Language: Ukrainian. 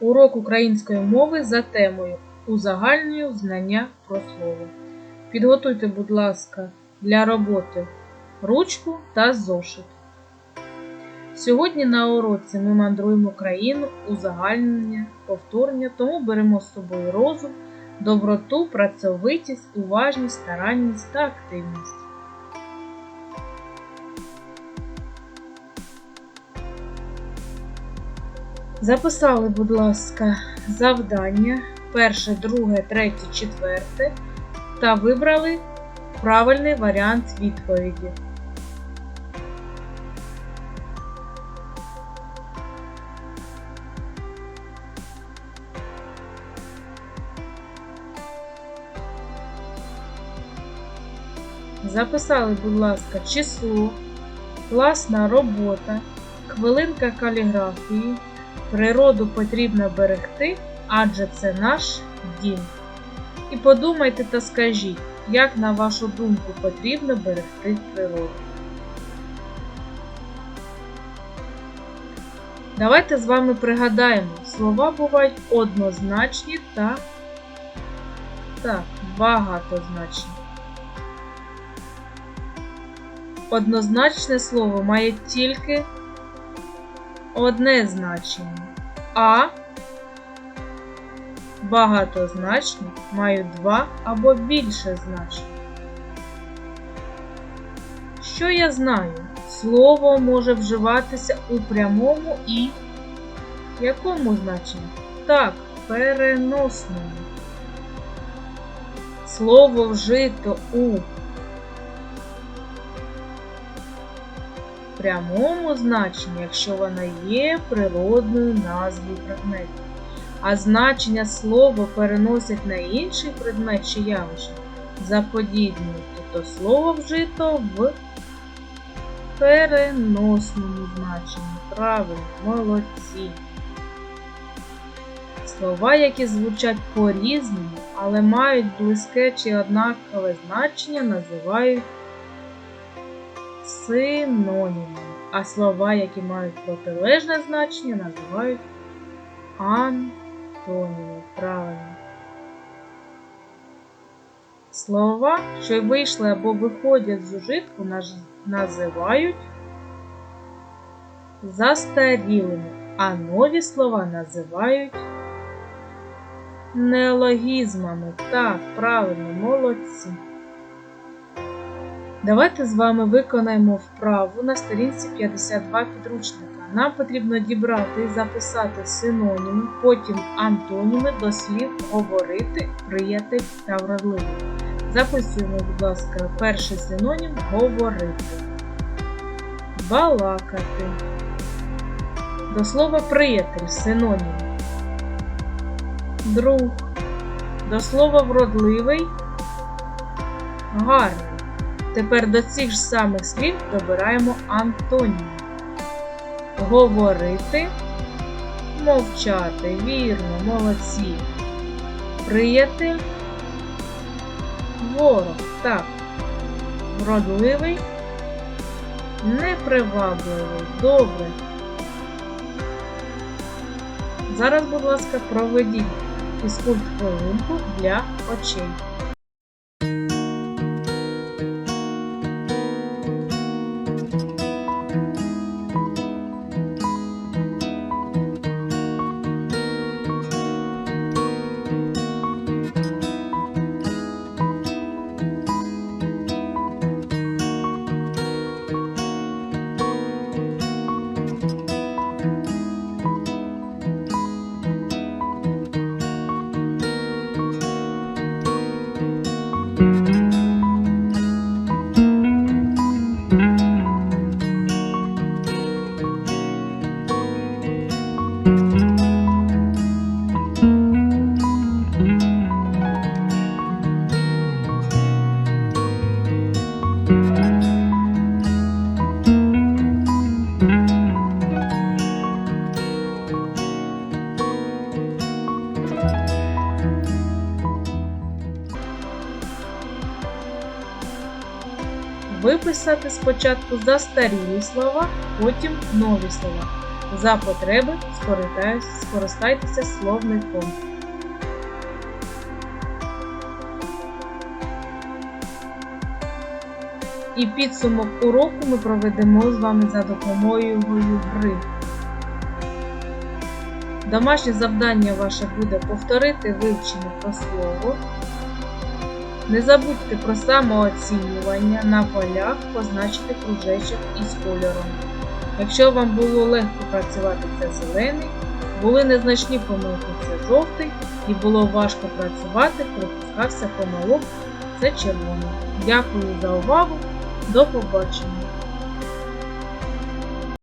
Урок української мови за темою Узагальнюю знання про слово. Підготуйте, будь ласка, для роботи ручку та зошит. Сьогодні на уроці ми мандруємо країну узагальнення, повторення, тому беремо з собою розум, доброту, працьовитість, уважність, старанність та активність. Записали, будь ласка, завдання перше, друге, третє, четверте та вибрали правильний варіант відповіді. Записали, будь ласка, число, класна робота, хвилинка каліграфії. Природу потрібно берегти, адже це наш дім. І подумайте та скажіть, як на вашу думку потрібно берегти природу. Давайте з вами пригадаємо, слова бувають однозначні та так, багатозначні. Однозначне слово має тільки одне значення, а багатозначні мають два або більше значень. Що я знаю? Слово може вживатися у прямому і якому значенні? Так, переносному. Слово вжито у прямому значенні, якщо вона є природною назвою предмету, а значення слова переносить на інший предмет чи явище, заподібнюють, тобто слово вжито в переносному значенні. Правильно, молодці. Слова, які звучать по-різному, але мають близьке чи однакове значення, називають синонімами, а слова, які мають протилежне значення, називають антоніми. Правильно. Слова, що вийшли або виходять з ужитку, називають застарілими, а нові слова називають неологізмами. Так, правильно, молодці. Давайте з вами виконаємо вправу на сторінці 52 підручника. Нам потрібно дібрати і записати синоніми, потім антоніми до слів говорити, приятель та вродливий. Записуємо, будь ласка, перший синонім говорити. Балакати. До слова приятель синонім. Друг. До слова вродливий. Гарний. Тепер до цих ж самих слів добираємо антоніми. Говорити, мовчати, вірно, молодці. Приятель, ворог, так. Вродливий, непривабливий, добре. Зараз, будь ласка, проведіть фізкульт хвилинку для очей. Виписати спочатку застарілі слова, потім нові слова. За потреби скористайтеся словником. І підсумок уроку ми проведемо з вами за допомогою гри. Домашнє завдання ваше буде повторити вивчене про слово. Не забудьте про самооцінювання на полях позначити кружечок із кольором. Якщо вам було легко працювати, це зелений, були незначні помилки, це жовтий, і було важко працювати, пропускався помилок, це червоний. Дякую за увагу. До побачення!